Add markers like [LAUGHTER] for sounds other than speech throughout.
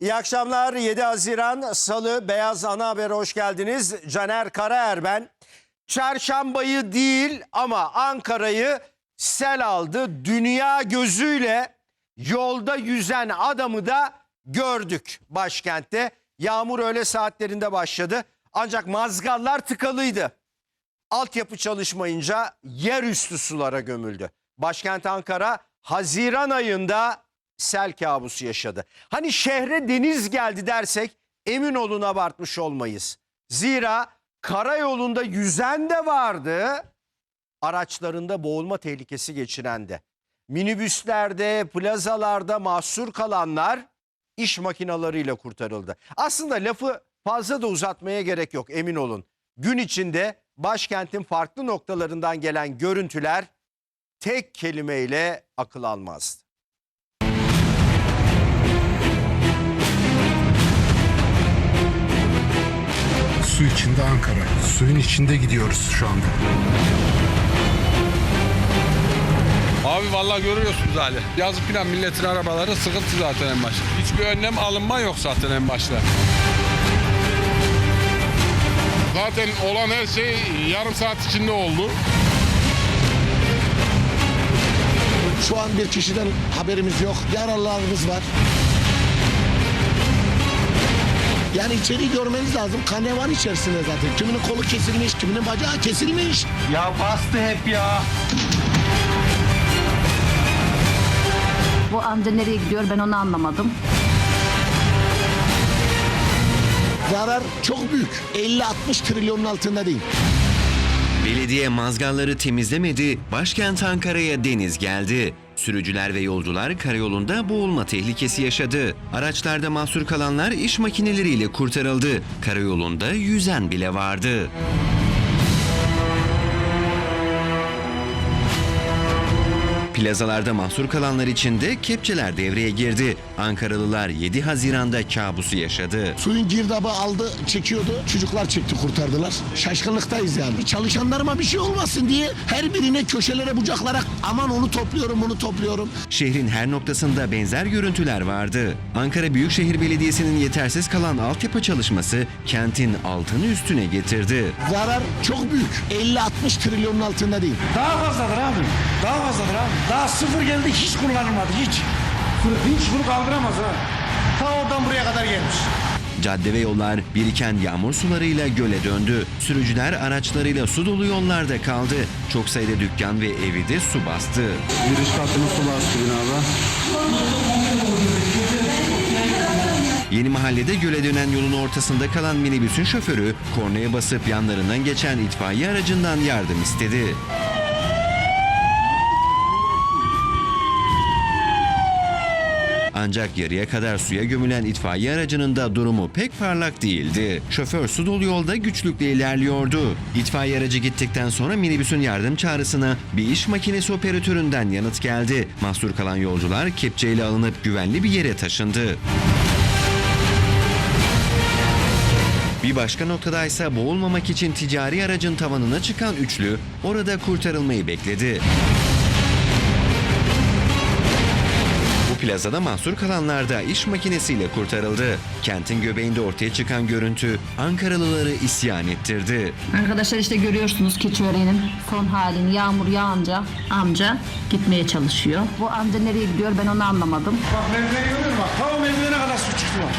İyi akşamlar. 7 Haziran Salı Beyaz Ana Haber'e hoş geldiniz. Caner Karaer ben. Çarşambayı değil ama Ankara'yı sel aldı. Dünya gözüyle yolda yüzen adamı da gördük başkentte. Yağmur öğle saatlerinde başladı. Ancak mazgallar tıkalıydı. Altyapı çalışmayınca yerüstü sulara gömüldü. Başkent Ankara Haziran ayında sel kabusu yaşadı. Hani şehre deniz geldi dersek emin olun abartmış olmayız. Zira karayolunda yüzen de vardı, araçlarında boğulma tehlikesi geçiren de. Minibüslerde, plazalarda mahsur kalanlar iş makinalarıyla kurtarıldı. Aslında lafı fazla da uzatmaya gerek yok emin olun. Gün içinde başkentin farklı noktalarından gelen görüntüler tek kelimeyle akıl almazdı. Su içinde Ankara. Suyun içinde gidiyoruz şu anda. Abi vallahi görüyorsunuz hali. Yazıp filan milletin arabaları sıkıntı zaten en başta. Hiçbir önlem alınma yok zaten en başta. Zaten olan her şey yarım saat içinde oldu. Şu an bir kişiden haberimiz yok. Yaralılarımız var. Yani içeri görmeniz lazım. Kan var içerisinde zaten. Kiminin kolu kesilmiş, kiminin bacağı kesilmiş. Ya bastı hep ya. Bu amca nereye gidiyor ben onu anlamadım. Zarar çok büyük. 50-60 trilyonun altında değil. Belediye mazgalları temizlemedi, başkent Ankara'ya deniz geldi. Sürücüler ve yolcular karayolunda boğulma tehlikesi yaşadı. Araçlarda mahsur kalanlar iş makineleriyle kurtarıldı. Karayolunda yüzen bile vardı. Plazalarda mahsur kalanlar için de kepçeler devreye girdi. Ankaralılar 7 Haziran'da kabusu yaşadı. Suyun girdabı aldı, çekiyordu. Çocuklar çekti, kurtardılar. Şaşkınlıktayız yani. Çalışanlarıma bir şey olmasın diye her birine köşelere bucaklarak aman onu topluyorum, bunu topluyorum. Şehrin her noktasında benzer görüntüler vardı. Ankara Büyükşehir Belediyesi'nin yetersiz kalan altyapı çalışması kentin altını üstüne getirdi. Zarar çok büyük. 50-60 trilyonun altında değil. Daha fazladır abi. Daha fazladır abi. Daha sıfır geldi hiç kullanılmadı hiç. Hiç bunu kaldıramaz ha. Ta oradan buraya kadar gelmiş. Cadde ve yollar biriken yağmur sularıyla göle döndü. Sürücüler araçlarıyla su dolu yollarda kaldı. Çok sayıda dükkan ve evi de su bastı. Giriş katını su bastı binada. Yeni mahallede göle dönen yolun ortasında kalan minibüsün şoförü kornaya basıp yanlarından geçen itfaiye aracından yardım istedi. Ancak yarıya kadar suya gömülen itfaiye aracının da durumu pek parlak değildi. Şoför su dolu yolda güçlükle ilerliyordu. İtfaiye aracı gittikten sonra minibüsün yardım çağrısına bir iş makinesi operatöründen yanıt geldi. Mahsur kalan yolcular kepçeyle alınıp güvenli bir yere taşındı. Bir başka noktada ise boğulmamak için ticari aracın tavanına çıkan üçlü orada kurtarılmayı bekledi. Plazada mahsur kalanlar da iş makinesiyle kurtarıldı. Kentin göbeğinde ortaya çıkan görüntü Ankaralıları isyan ettirdi. Arkadaşlar işte görüyorsunuz keçiöreğinin son halini yağmur yağınca amca gitmeye çalışıyor. Bu amca nereye gidiyor ben onu anlamadım. Bak merdiveni görüyor musun? Bak ta o merdivene kadar su çıktı bak.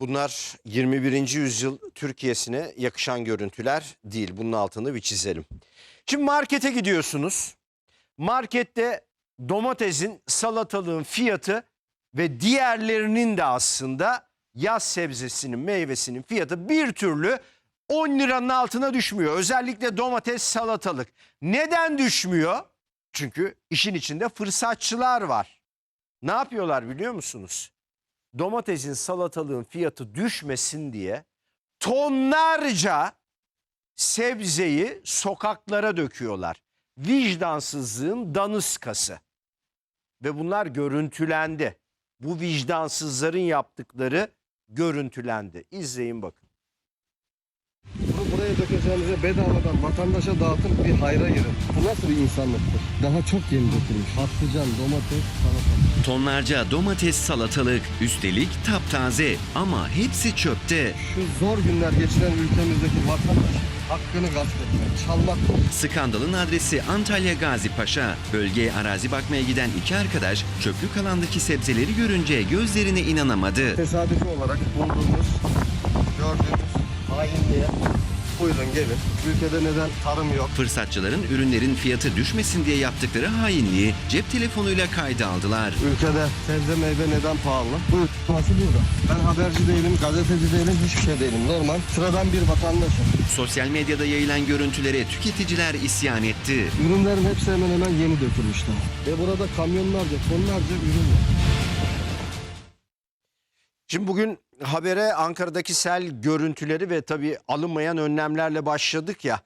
Bunlar 21. yüzyıl Türkiye'sine yakışan görüntüler değil. Bunun altını bir çizelim. Şimdi markete gidiyorsunuz. Markette domatesin, salatalığın fiyatı ve diğerlerinin de aslında yaz sebzesinin, meyvesinin fiyatı bir türlü 10 liranın altına düşmüyor. Özellikle domates, salatalık. Neden düşmüyor? Çünkü işin içinde fırsatçılar var. Ne yapıyorlar biliyor musunuz? domatesin salatalığın fiyatı düşmesin diye tonlarca sebzeyi sokaklara döküyorlar. Vicdansızlığın danıskası. Ve bunlar görüntülendi. Bu vicdansızların yaptıkları görüntülendi. İzleyin bakın. Bunu buraya dökeceğinize bedavadan vatandaşa dağıtın bir hayra girin. Bu nasıl bir insanlıktır? Daha çok yeni dökülmüş. Patlıcan, domates, salatalık. Tonlarca domates, salatalık, üstelik taptaze ama hepsi çöpte. Şu zor günler geçiren ülkemizdeki vatandaş hakkını gasp etmek, çalmak. Skandalın adresi Antalya Gazi Paşa. Bölgeye arazi bakmaya giden iki arkadaş çöplük alandaki sebzeleri görünce gözlerine inanamadı. Tesadüfi olarak bulduğumuz, gördüğümüz hainliğe buyurun gelin. Ülkede neden tarım yok? Fırsatçıların ürünlerin fiyatı düşmesin diye yaptıkları hainliği cep telefonuyla kayda aldılar. Ülkede sebze meyve neden pahalı? Buyur. Nasıl burada? Ben haberci değilim, gazeteci değilim, hiçbir şey değilim. Normal, sıradan bir vatandaşım. Sosyal medyada yayılan görüntülere tüketiciler isyan etti. Ürünlerin hepsi hemen hemen yeni dökülmüşler. Ve burada kamyonlarca, tonlarca ürün var. Şimdi bugün habere Ankara'daki sel görüntüleri ve tabii alınmayan önlemlerle başladık ya.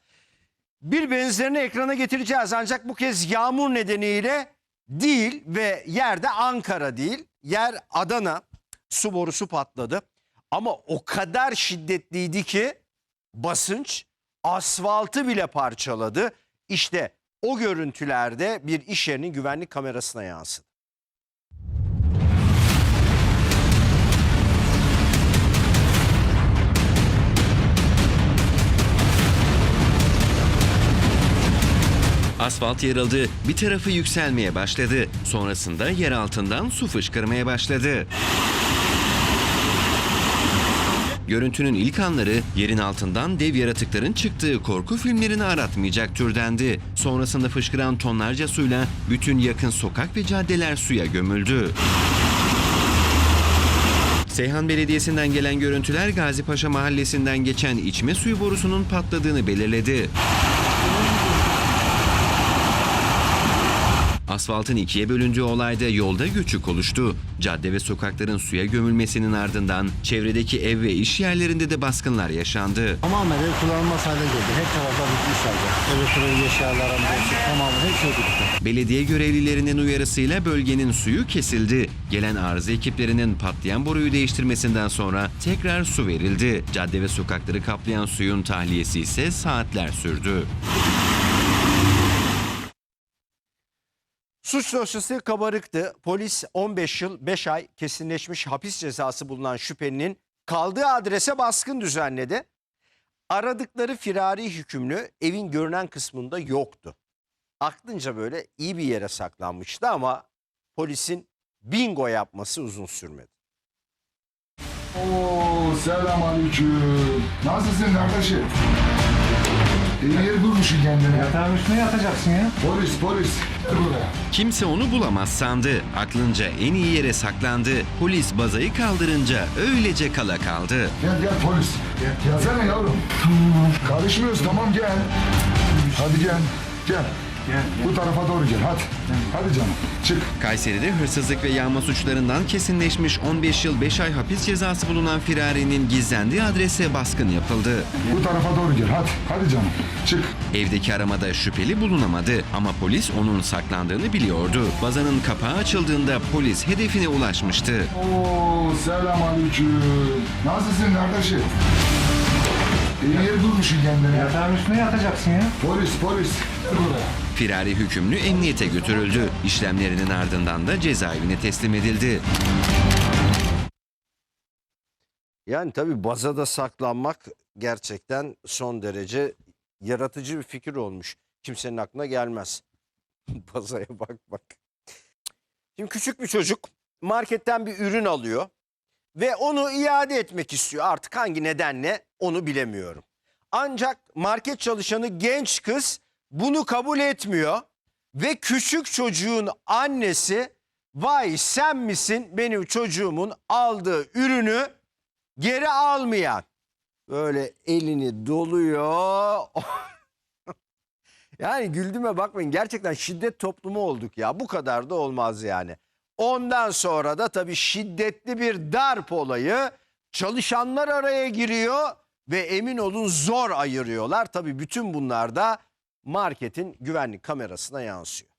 Bir benzerini ekrana getireceğiz ancak bu kez yağmur nedeniyle değil ve yerde Ankara değil. Yer Adana su borusu patladı. Ama o kadar şiddetliydi ki basınç asfaltı bile parçaladı. İşte o görüntülerde bir iş yerinin güvenlik kamerasına yansıdı. Asfalt yarıldı, bir tarafı yükselmeye başladı. Sonrasında yer altından su fışkırmaya başladı. Görüntünün ilk anları yerin altından dev yaratıkların çıktığı korku filmlerini aratmayacak türdendi. Sonrasında fışkıran tonlarca suyla bütün yakın sokak ve caddeler suya gömüldü. Seyhan Belediyesi'nden gelen görüntüler Gazipaşa mahallesinden geçen içme suyu borusunun patladığını belirledi. Asfaltın ikiye bölündüğü olayda yolda göçük oluştu. Cadde ve sokakların suya gömülmesinin ardından çevredeki ev ve iş yerlerinde de baskınlar yaşandı. Tamamen ev kullanılmaz hale geldi. Her tarafta bitmiş halde. Elektronik eşyaların hepsi tamamen her şey bitti. Belediye görevlilerinin uyarısıyla bölgenin suyu kesildi. Gelen arıza ekiplerinin patlayan boruyu değiştirmesinden sonra tekrar su verildi. Cadde ve sokakları kaplayan suyun tahliyesi ise saatler sürdü. Suç dosyası kabarıktı. Polis 15 yıl 5 ay kesinleşmiş hapis cezası bulunan şüphelinin kaldığı adrese baskın düzenledi. Aradıkları firari hükümlü evin görünen kısmında yoktu. Aklınca böyle iyi bir yere saklanmıştı ama polisin bingo yapması uzun sürmedi. Oo selam aleyküm. Nasılsın kardeşim? İyi yer bulmuşsun kendine. Yatağın üstüne yatacaksın ya. Polis polis. Buraya. Kimse onu bulamaz sandı. Aklınca en iyi yere saklandı. Polis bazayı kaldırınca öylece kala kaldı. Gel gel polis. Gel. Gelsene yavrum. Karışmıyoruz tamam gel. Hadi gel. Gel. Bu tarafa doğru gel hadi. Hadi canım çık. Kayseri'de hırsızlık ve yağma suçlarından kesinleşmiş 15 yıl 5 ay hapis cezası bulunan firarinin gizlendiği adrese baskın yapıldı. Bu tarafa doğru gel hadi. Hadi canım çık. Evdeki aramada şüpheli bulunamadı ama polis onun saklandığını biliyordu. Bazanın kapağı açıldığında polis hedefine ulaşmıştı. Oo selam aleyküm. Nasılsın kardeşim? İyi yer bulmuşsun kendine. Yatağın üstüne yatacaksın ya. Polis polis. Buraya. Firari hükümlü emniyete götürüldü. İşlemlerinin ardından da cezaevine teslim edildi. Yani tabii bazada saklanmak gerçekten son derece yaratıcı bir fikir olmuş. Kimsenin aklına gelmez. [LAUGHS] Bazaya bak bak. Şimdi küçük bir çocuk marketten bir ürün alıyor ve onu iade etmek istiyor. Artık hangi nedenle onu bilemiyorum. Ancak market çalışanı genç kız bunu kabul etmiyor ve küçük çocuğun annesi vay sen misin benim çocuğumun aldığı ürünü geri almayan böyle elini doluyor. [LAUGHS] yani güldüme bakmayın gerçekten şiddet toplumu olduk ya bu kadar da olmaz yani. Ondan sonra da tabii şiddetli bir darp olayı çalışanlar araya giriyor ve emin olun zor ayırıyorlar. Tabii bütün bunlar da marketin güvenlik kamerasına yansıyor.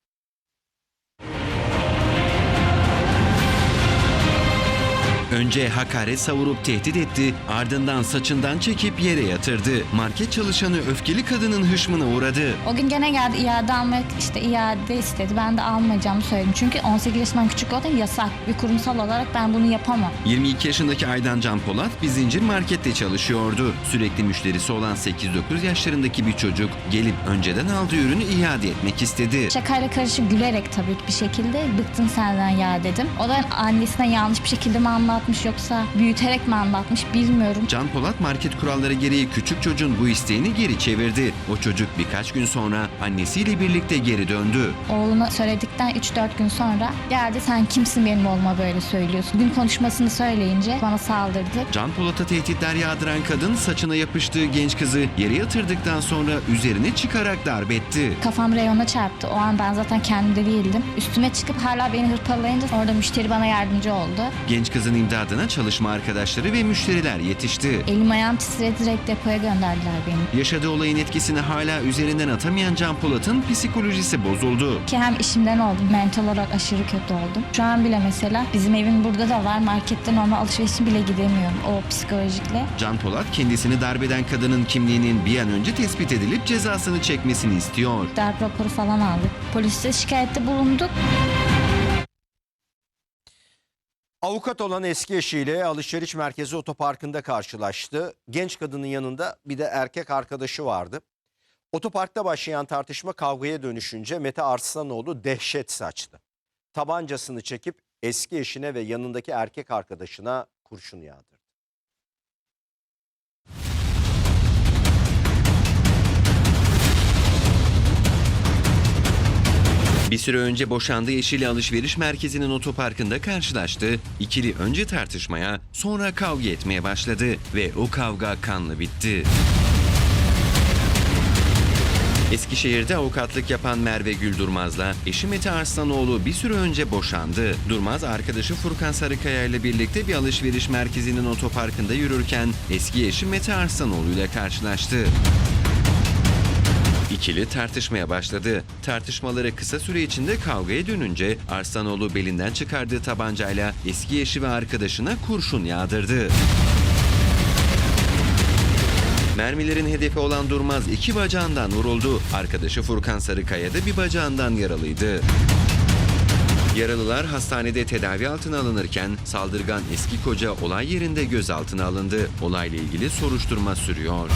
Önce hakaret savurup tehdit etti, ardından saçından çekip yere yatırdı. Market çalışanı öfkeli kadının hışmına uğradı. O gün gene geldi iade almak işte iade istedi. Ben de almayacağımı söyledim. Çünkü 18 yaşından küçük olduğum yasak. Bir kurumsal olarak ben bunu yapamam. 22 yaşındaki Aydan Can Polat bir zincir markette çalışıyordu. Sürekli müşterisi olan 8-9 yaşlarındaki bir çocuk gelip önceden aldığı ürünü iade etmek istedi. Şakayla karışık gülerek tabii bir şekilde bıktım senden ya dedim. O da annesine yanlış bir şekilde mi anlatmış yoksa büyüterek mi anlatmış bilmiyorum. Can Polat market kuralları gereği küçük çocuğun bu isteğini geri çevirdi. O çocuk birkaç gün sonra annesiyle birlikte geri döndü. Oğluna söyledikten 3-4 gün sonra geldi sen kimsin benim oğluma böyle söylüyorsun. Gün konuşmasını söyleyince bana saldırdı. Can Polat'a tehditler yağdıran kadın saçına yapıştığı genç kızı yere yatırdıktan sonra üzerine çıkarak darp etti. Kafam reyona çarptı. O an ben zaten kendimde değildim. Üstüme çıkıp hala beni hırpalayınca orada müşteri bana yardımcı oldu. Genç kızın imdadına çalışma arkadaşları ve müşteriler yetişti. Elim ayağım titredi direkt depoya gönderdiler beni. Yaşadığı olayın etkisini hala üzerinden atamayan Can Polat'ın psikolojisi bozuldu. Ki hem işimden oldum, mental olarak aşırı kötü oldum. Şu an bile mesela bizim evin burada da var. Markette normal alışverişe bile gidemiyorum o psikolojikle. Can Polat kendisini darbeden kadının kimliğinin bir an önce tespit edilip cezasını çekmesini istiyor. Darp raporu falan aldık. Polise şikayette bulunduk. Avukat olan eski eşiyle alışveriş merkezi otoparkında karşılaştı. Genç kadının yanında bir de erkek arkadaşı vardı. Otoparkta başlayan tartışma kavgaya dönüşünce Mete Arslanoğlu dehşet saçtı. Tabancasını çekip eski eşine ve yanındaki erkek arkadaşına kurşun yağdırdı. Bir süre önce boşandığı eşiyle alışveriş merkezinin otoparkında karşılaştı. İkili önce tartışmaya, sonra kavga etmeye başladı ve o kavga kanlı bitti. Eskişehir'de avukatlık yapan Merve Gül Durmaz'la eşi Mete Arslanoğlu bir süre önce boşandı. Durmaz arkadaşı Furkan Sarıkaya ile birlikte bir alışveriş merkezinin otoparkında yürürken eski eşi Mete Arslanoğlu ile karşılaştı. İkili tartışmaya başladı. Tartışmaları kısa süre içinde kavgaya dönünce Arslanoğlu belinden çıkardığı tabancayla eski eşi ve arkadaşına kurşun yağdırdı. Mermilerin hedefi olan Durmaz iki bacağından vuruldu. Arkadaşı Furkan Sarıkaya da bir bacağından yaralıydı. Yaralılar hastanede tedavi altına alınırken saldırgan eski koca olay yerinde gözaltına alındı. Olayla ilgili soruşturma sürüyor.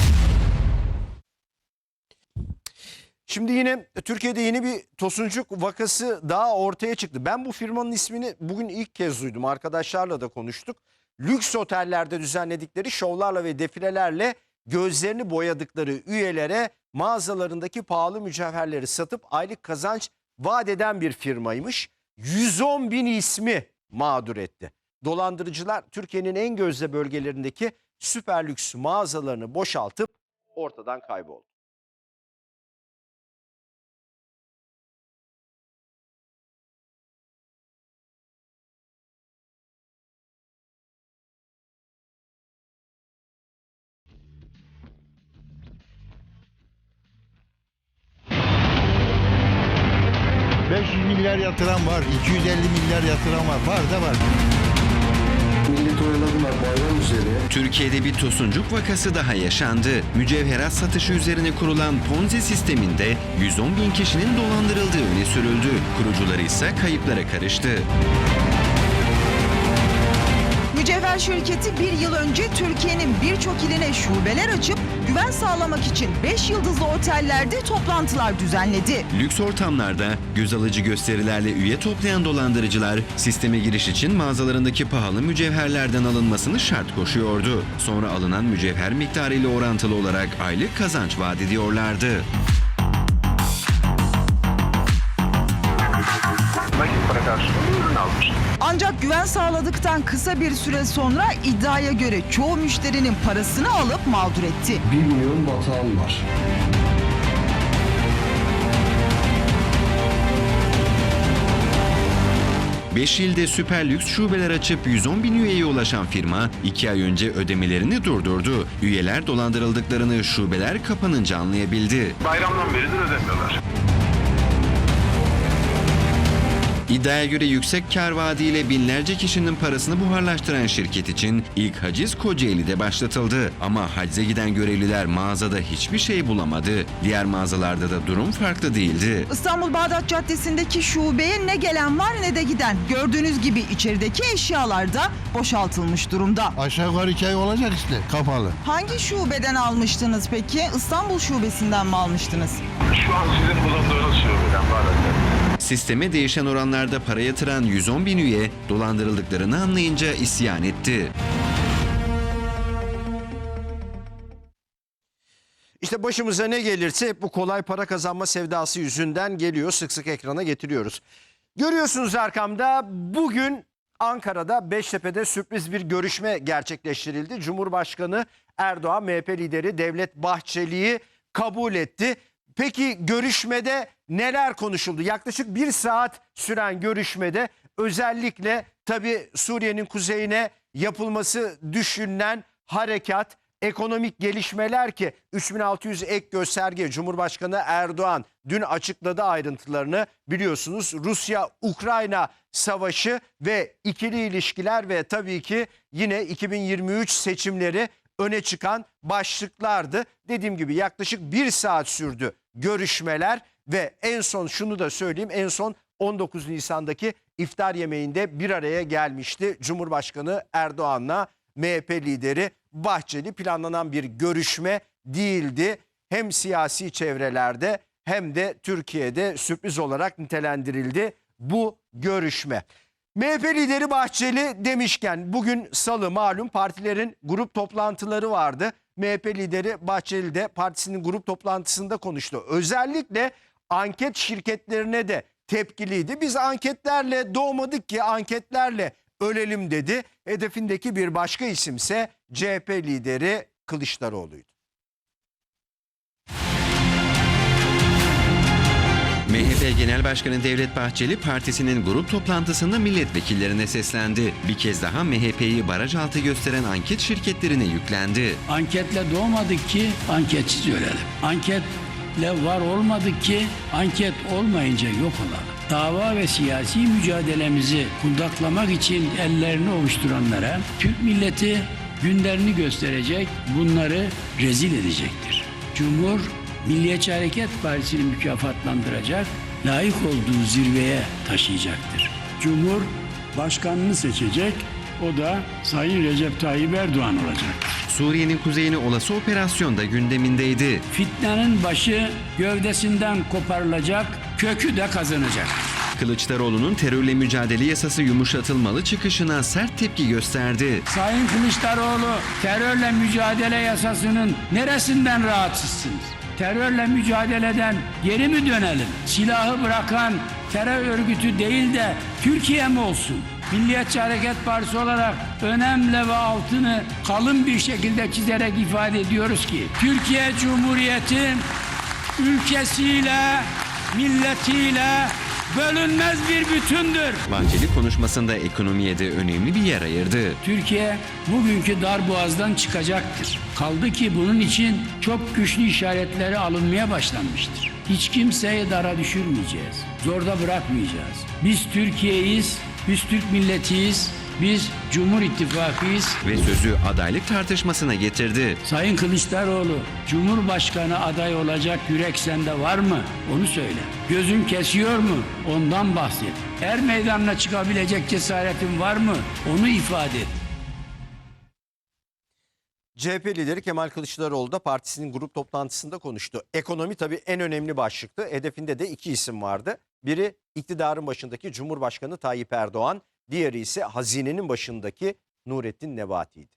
Şimdi yine Türkiye'de yeni bir tosuncuk vakası daha ortaya çıktı. Ben bu firmanın ismini bugün ilk kez duydum. Arkadaşlarla da konuştuk. Lüks otellerde düzenledikleri şovlarla ve defilelerle gözlerini boyadıkları üyelere mağazalarındaki pahalı mücevherleri satıp aylık kazanç vaat eden bir firmaymış. 110 bin ismi mağdur etti. Dolandırıcılar Türkiye'nin en gözde bölgelerindeki süper lüks mağazalarını boşaltıp ortadan kayboldu. Milyar yatıran var. 250 milyar yatıran var. Var da var. Millet oyaladılar bayram üzeri. Türkiye'de bir tosuncuk vakası daha yaşandı. Mücevherat satışı üzerine kurulan Ponzi sisteminde 110 bin kişinin dolandırıldığı öne sürüldü. Kurucuları ise kayıplara karıştı. Mücevher şirketi bir yıl önce Türkiye'nin birçok iline şubeler açıp güven sağlamak için 5 yıldızlı otellerde toplantılar düzenledi. Lüks ortamlarda göz alıcı gösterilerle üye toplayan dolandırıcılar sisteme giriş için mağazalarındaki pahalı mücevherlerden alınmasını şart koşuyordu. Sonra alınan mücevher miktarı ile orantılı olarak aylık kazanç vaat ediyorlardı. Ancak güven sağladıktan kısa bir süre sonra iddiaya göre çoğu müşterinin parasını alıp mağdur etti. 1 milyon batağım var. Beş ilde süper lüks şubeler açıp 110 bin üyeye ulaşan firma 2 ay önce ödemelerini durdurdu. Üyeler dolandırıldıklarını şubeler kapanınca anlayabildi. Bayramdan beridir ödemiyorlar. İddiaya göre yüksek kar vaadiyle binlerce kişinin parasını buharlaştıran şirket için ilk haciz Kocaeli'de başlatıldı. Ama hacize giden görevliler mağazada hiçbir şey bulamadı. Diğer mağazalarda da durum farklı değildi. İstanbul Bağdat Caddesi'ndeki şubeye ne gelen var ne de giden. Gördüğünüz gibi içerideki eşyalar da boşaltılmış durumda. Aşağı yukarı iki ay olacak işte kapalı. Hangi şubeden almıştınız peki? İstanbul şubesinden mi almıştınız? Sisteme değişen oranlarda para yatıran 110 bin üye dolandırıldıklarını anlayınca isyan etti. İşte başımıza ne gelirse hep bu kolay para kazanma sevdası yüzünden geliyor. Sık sık ekrana getiriyoruz. Görüyorsunuz arkamda bugün Ankara'da Beştepe'de sürpriz bir görüşme gerçekleştirildi. Cumhurbaşkanı Erdoğan MHP lideri Devlet Bahçeli'yi kabul etti. Peki görüşmede neler konuşuldu? Yaklaşık bir saat süren görüşmede özellikle tabii Suriye'nin kuzeyine yapılması düşünülen harekat, ekonomik gelişmeler ki 3600 ek gösterge Cumhurbaşkanı Erdoğan dün açıkladı ayrıntılarını biliyorsunuz. Rusya-Ukrayna savaşı ve ikili ilişkiler ve tabii ki yine 2023 seçimleri öne çıkan başlıklardı. Dediğim gibi yaklaşık bir saat sürdü görüşmeler ve en son şunu da söyleyeyim en son 19 Nisan'daki iftar yemeğinde bir araya gelmişti Cumhurbaşkanı Erdoğan'la MHP lideri Bahçeli planlanan bir görüşme değildi. Hem siyasi çevrelerde hem de Türkiye'de sürpriz olarak nitelendirildi bu görüşme. MHP lideri Bahçeli demişken bugün salı malum partilerin grup toplantıları vardı. MHP lideri Bahçeli de partisinin grup toplantısında konuştu. Özellikle anket şirketlerine de tepkiliydi. Biz anketlerle doğmadık ki anketlerle ölelim dedi. Hedefindeki bir başka isimse CHP lideri Kılıçdaroğlu'ydu. MHP Genel Başkanı Devlet Bahçeli partisinin grup toplantısında milletvekillerine seslendi. Bir kez daha MHP'yi baraj altı gösteren anket şirketlerine yüklendi. Anketle doğmadık ki anketsiz ölelim. Anketle var olmadık ki anket olmayınca yok olalım. Dava ve siyasi mücadelemizi kundaklamak için ellerini ovuşturanlara Türk milleti günlerini gösterecek, bunları rezil edecektir. Cumhur Milliyetçi Hareket Partisi'ni mükafatlandıracak, layık olduğu zirveye taşıyacaktır. Cumhur başkanını seçecek, o da Sayın Recep Tayyip Erdoğan olacaktır. Suriye'nin kuzeyine olası operasyon da gündemindeydi. Fitnenin başı gövdesinden koparılacak, kökü de kazanacak. Kılıçdaroğlu'nun terörle mücadele yasası yumuşatılmalı çıkışına sert tepki gösterdi. Sayın Kılıçdaroğlu terörle mücadele yasasının neresinden rahatsızsınız? Terörle mücadeleden geri mi dönelim? Silahı bırakan terör örgütü değil de Türkiye mi olsun? Milliyetçi Hareket Partisi olarak önemli ve altını kalın bir şekilde çizerek ifade ediyoruz ki Türkiye Cumhuriyeti ülkesiyle, milletiyle bölünmez bir bütündür. Bahçeli konuşmasında ekonomiye de önemli bir yer ayırdı. Türkiye bugünkü dar boğazdan çıkacaktır. Kaldı ki bunun için çok güçlü işaretleri alınmaya başlanmıştır. Hiç kimseyi dara düşürmeyeceğiz. Zorda bırakmayacağız. Biz Türkiye'yiz, biz Türk milletiyiz, biz Cumhur İttifakı'yız. Ve sözü adaylık tartışmasına getirdi. Sayın Kılıçdaroğlu, Cumhurbaşkanı aday olacak yürek sende var mı? Onu söyle. Gözün kesiyor mu? Ondan bahset. Er meydanına çıkabilecek cesaretin var mı? Onu ifade et. CHP lideri Kemal Kılıçdaroğlu da partisinin grup toplantısında konuştu. Ekonomi tabii en önemli başlıktı. Hedefinde de iki isim vardı. Biri iktidarın başındaki Cumhurbaşkanı Tayyip Erdoğan, diğeri ise hazinenin başındaki Nurettin Nebati'ydi.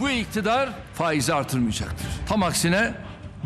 Bu iktidar faizi artırmayacaktır. Tam aksine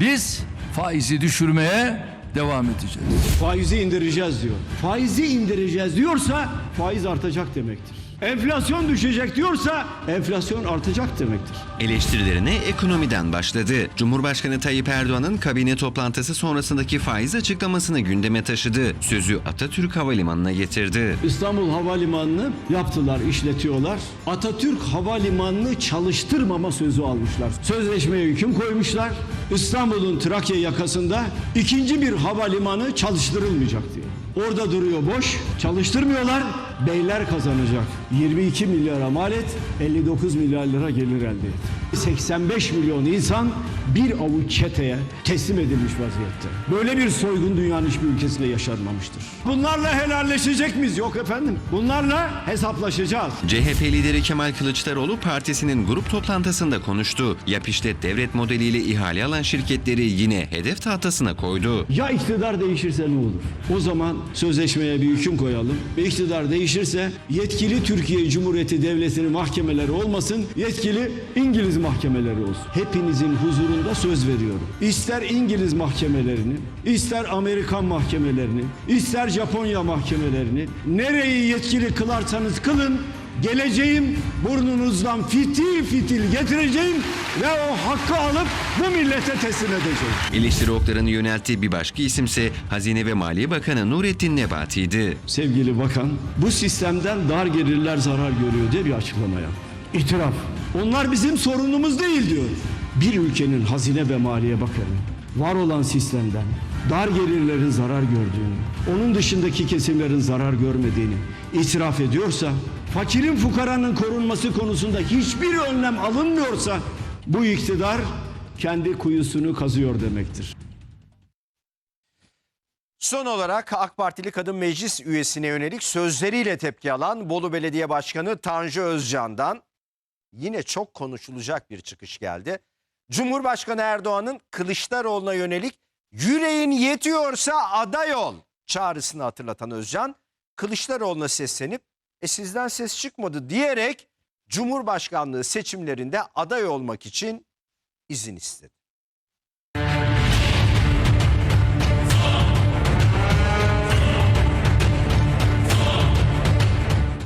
biz faizi düşürmeye devam edeceğiz. Faizi indireceğiz diyor. Faizi indireceğiz diyorsa faiz artacak demektir. Enflasyon düşecek diyorsa enflasyon artacak demektir. Eleştirilerine ekonomiden başladı. Cumhurbaşkanı Tayyip Erdoğan'ın kabine toplantısı sonrasındaki faiz açıklamasını gündeme taşıdı. Sözü Atatürk Havalimanı'na getirdi. İstanbul Havalimanı'nı yaptılar, işletiyorlar. Atatürk Havalimanı'nı çalıştırmama sözü almışlar. Sözleşmeye hüküm koymuşlar. İstanbul'un Trakya yakasında ikinci bir havalimanı çalıştırılmayacak diye. Orada duruyor boş. Çalıştırmıyorlar. Beyler kazanacak. 22 milyara mal et, 59 milyar lira gelir elde et. 85 milyon insan bir avuç çeteye teslim edilmiş vaziyette. Böyle bir soygun dünyanın hiçbir ülkesinde yaşanmamıştır. Bunlarla helalleşecek miyiz? Yok efendim. Bunlarla hesaplaşacağız. CHP lideri Kemal Kılıçdaroğlu partisinin grup toplantısında konuştu. Yap işlet devlet modeliyle ihale alan şirketleri yine hedef tahtasına koydu. Ya iktidar değişirse ne olur? O zaman sözleşmeye bir hüküm koyalım. Ve iktidar değişirse yetkili Türkiye Cumhuriyeti Devleti'nin mahkemeleri olmasın, yetkili İngiliz mahkemeleri olsun. Hepinizin huzurunda söz veriyorum. İster İngiliz mahkemelerini, ister Amerikan mahkemelerini, ister Japonya mahkemelerini, nereyi yetkili kılarsanız kılın, geleceğim burnunuzdan fitil fitil getireceğim ve o hakkı alıp bu millete teslim edeceğim. Eleştiri oklarını yönelttiği bir başka isimse Hazine ve Maliye Bakanı Nurettin Nebati'ydi. Sevgili bakan, bu sistemden dar gelirler zarar görüyor diye bir açıklama yap. İtiraf. Onlar bizim sorunumuz değil diyor. Bir ülkenin hazine ve maliye bakanı var olan sistemden dar gelirlerin zarar gördüğünü, onun dışındaki kesimlerin zarar görmediğini itiraf ediyorsa, fakirin fukaranın korunması konusunda hiçbir önlem alınmıyorsa bu iktidar kendi kuyusunu kazıyor demektir. Son olarak AK Partili kadın meclis üyesine yönelik sözleriyle tepki alan Bolu Belediye Başkanı Tanju Özcan'dan yine çok konuşulacak bir çıkış geldi. Cumhurbaşkanı Erdoğan'ın Kılıçdaroğlu'na yönelik yüreğin yetiyorsa aday ol çağrısını hatırlatan Özcan Kılıçdaroğlu'na seslenip e sizden ses çıkmadı diyerek Cumhurbaşkanlığı seçimlerinde aday olmak için izin istedi.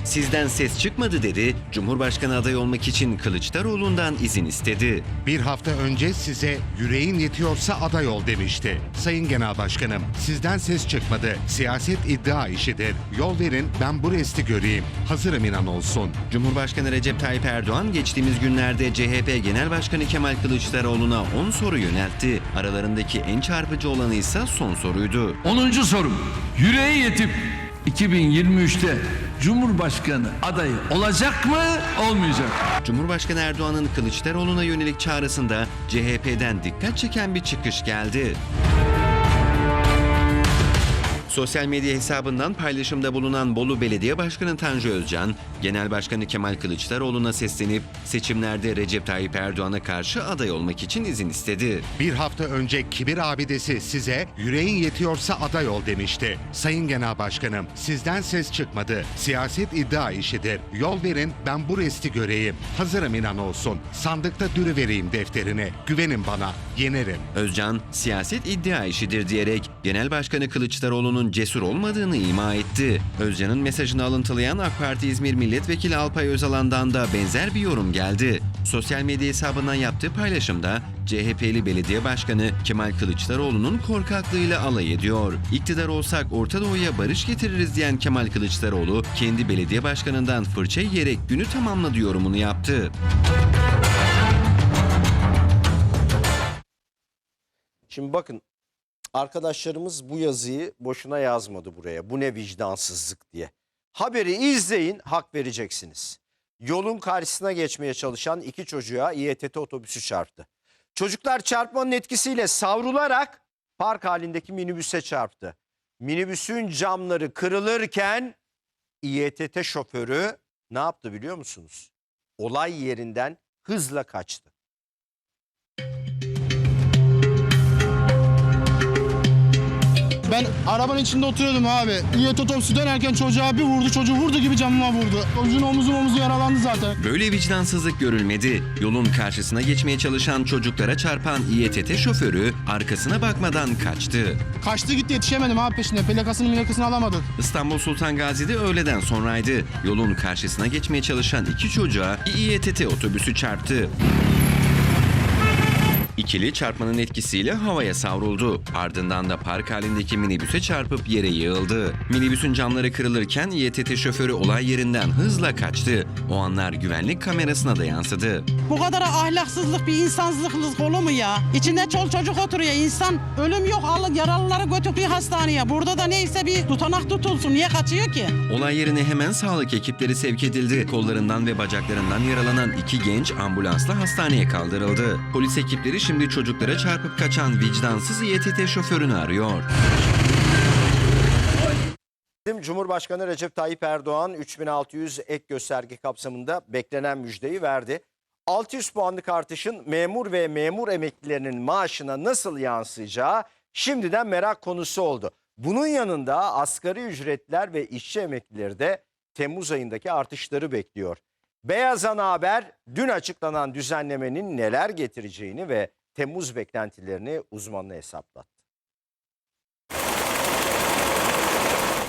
Sizden ses çıkmadı dedi, Cumhurbaşkanı adayı olmak için Kılıçdaroğlu'ndan izin istedi. Bir hafta önce size yüreğin yetiyorsa aday ol demişti. Sayın Genel Başkanım, sizden ses çıkmadı. Siyaset iddia işidir. Yol verin, ben bu resti göreyim. Hazırım inan olsun. Cumhurbaşkanı Recep Tayyip Erdoğan geçtiğimiz günlerde CHP Genel Başkanı Kemal Kılıçdaroğlu'na 10 soru yöneltti. Aralarındaki en çarpıcı olanı ise son soruydu. 10. sorum. Yüreği yetip 2023'te Cumhurbaşkanı adayı olacak mı, olmayacak mı? Cumhurbaşkanı Erdoğan'ın Kılıçdaroğlu'na yönelik çağrısında CHP'den dikkat çeken bir çıkış geldi. Sosyal medya hesabından paylaşımda bulunan Bolu Belediye Başkanı Tanju Özcan, Genel Başkanı Kemal Kılıçdaroğlu'na seslenip seçimlerde Recep Tayyip Erdoğan'a karşı aday olmak için izin istedi. Bir hafta önce kibir abidesi size yüreğin yetiyorsa aday ol demişti. Sayın Genel Başkanım, sizden ses çıkmadı. Siyaset iddia işidir. Yol verin, ben bu resti göreyim. Hazırım inan olsun. Sandıkta dürü vereyim defterini. Güvenin bana, yenerim. Özcan, siyaset iddia işidir diyerek Genel Başkanı Kılıçdaroğlu'nun cesur olmadığını ima etti. Özcan'ın mesajını alıntılayan AK Parti İzmir Milletvekili Alpay Özalan'dan da benzer bir yorum geldi. Sosyal medya hesabından yaptığı paylaşımda CHP'li belediye başkanı Kemal Kılıçdaroğlu'nun korkaklığıyla alay ediyor. İktidar olsak Orta Doğu'ya barış getiririz diyen Kemal Kılıçdaroğlu kendi belediye başkanından fırça yiyerek günü tamamladı yorumunu yaptı. Şimdi bakın arkadaşlarımız bu yazıyı boşuna yazmadı buraya. Bu ne vicdansızlık diye. Haberi izleyin hak vereceksiniz. Yolun karşısına geçmeye çalışan iki çocuğa İETT otobüsü çarptı. Çocuklar çarpmanın etkisiyle savrularak park halindeki minibüse çarptı. Minibüsün camları kırılırken İETT şoförü ne yaptı biliyor musunuz? Olay yerinden hızla kaçtı. Ben arabanın içinde oturuyordum abi. İyet otobüsü dönerken çocuğa bir vurdu. Çocuğu vurdu gibi camıma vurdu. Çocuğun omuzu omuzu yaralandı zaten. Böyle vicdansızlık görülmedi. Yolun karşısına geçmeye çalışan çocuklara çarpan İETT şoförü arkasına bakmadan kaçtı. Kaçtı gitti yetişemedim abi peşine. Plakasını plakasını alamadık. İstanbul Sultan Gazi'de öğleden sonraydı. Yolun karşısına geçmeye çalışan iki çocuğa İETT otobüsü çarptı. İkili çarpmanın etkisiyle havaya savruldu. Ardından da park halindeki minibüse çarpıp yere yığıldı. Minibüsün camları kırılırken İETT şoförü olay yerinden hızla kaçtı. O anlar güvenlik kamerasına da yansıdı. Bu kadar ahlaksızlık bir insansızlık olur mu ya? İçinde çol çocuk oturuyor. İnsan ölüm yok. Al yaralıları götürüyor hastaneye. Burada da neyse bir tutanak tutulsun. Niye kaçıyor ki? Olay yerine hemen sağlık ekipleri sevk edildi. Kollarından ve bacaklarından yaralanan iki genç ambulansla hastaneye kaldırıldı. Polis ekipleri şimdi çocuklara çarpıp kaçan vicdansız İETT şoförünü arıyor. Cumhurbaşkanı Recep Tayyip Erdoğan 3600 ek gösterge kapsamında beklenen müjdeyi verdi. 600 puanlık artışın memur ve memur emeklilerinin maaşına nasıl yansıyacağı şimdiden merak konusu oldu. Bunun yanında asgari ücretler ve işçi emeklileri de Temmuz ayındaki artışları bekliyor. Beyaz Ana Haber dün açıklanan düzenlemenin neler getireceğini ve Temmuz beklentilerini uzmanla hesaplattı.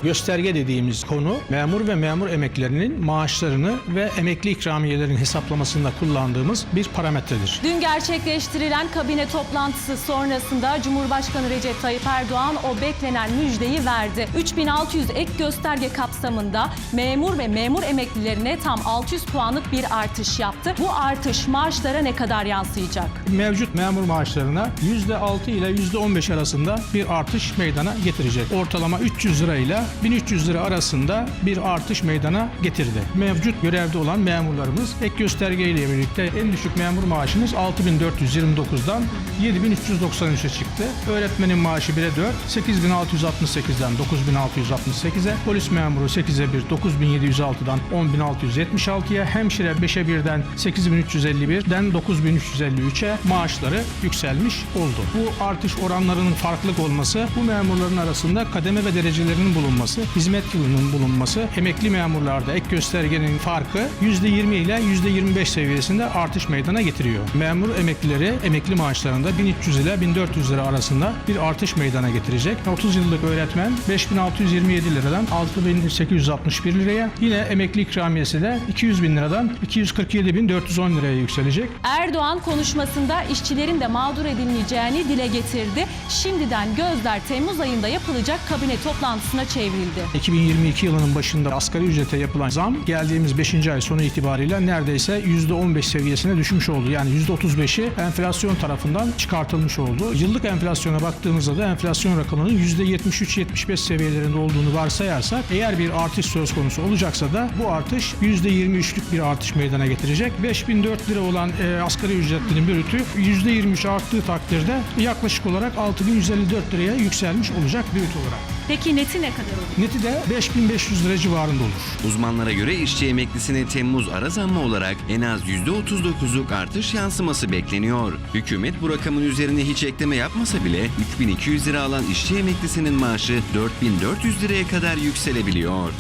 Gösterge dediğimiz konu memur ve memur emeklilerinin maaşlarını ve emekli ikramiyelerinin hesaplamasında kullandığımız bir parametredir. Dün gerçekleştirilen kabine toplantısı sonrasında Cumhurbaşkanı Recep Tayyip Erdoğan o beklenen müjdeyi verdi. 3600 ek gösterge kapsamında memur ve memur emeklilerine tam 600 puanlık bir artış yaptı. Bu artış maaşlara ne kadar yansıyacak? Mevcut memur maaşlarına %6 ile %15 arasında bir artış meydana getirecek. Ortalama 300 lira ile 1300 lira arasında bir artış meydana getirdi. Mevcut görevde olan memurlarımız ek gösterge ile birlikte en düşük memur maaşımız 6429'dan 7393'e çıktı. Öğretmenin maaşı 1'e 4, 8668'den 9668'e, polis memuru 8'e 1, 9706'dan 10676'ya, hemşire 5'e 1'den 8351'den 9353'e maaşları yükselmiş oldu. Bu artış oranlarının farklılık olması, bu memurların arasında kademe ve derecelerinin bulunması, hizmet yılının bulunması, emekli memurlarda ek göstergenin farkı %20 ile %25 seviyesinde artış meydana getiriyor. Memur emeklileri emekli maaşlarında 1300 ile 1400 lira arasında bir artış meydana getirecek. 30 yıllık öğretmen 5627 liradan 6861 liraya, yine emekli ikramiyesi de 200 bin liradan 247410 liraya yükselecek. Erdoğan konuşmasında işçilerin de mağdur edilmeyeceğini dile getirdi. Şimdiden gözler Temmuz ayında yapılacak kabine toplantısına çevrildi. 2022 yılının başında asgari ücrete yapılan zam geldiğimiz 5. ay sonu itibariyle neredeyse %15 seviyesine düşmüş oldu. Yani %35'i enflasyon tarafından çıkartılmış oldu. Yıllık enflasyona baktığımızda da enflasyon rakamının %73-75 seviyelerinde olduğunu varsayarsak eğer bir artış söz konusu olacaksa da bu artış %23'lük bir artış meydana getirecek. 5004 lira olan e, asgari ücretlinin brütü %23 arttığı takdirde yaklaşık olarak 6154 liraya yükselmiş olacak brüt olarak. Peki neti ne kadar olur? Neti de 5500 lira civarında olur. Uzmanlara göre işçi emeklisine Temmuz ara zammı olarak en az %39'luk artış yansıması bekleniyor. Hükümet bu rakamın üzerine hiç ekleme yapmasa bile 3200 lira alan işçi emeklisinin maaşı 4400 liraya kadar yükselebiliyor.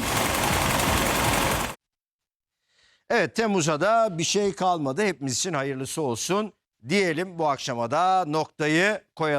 Evet Temmuz'a da bir şey kalmadı. Hepimiz için hayırlısı olsun. Diyelim bu akşama da noktayı koyalım.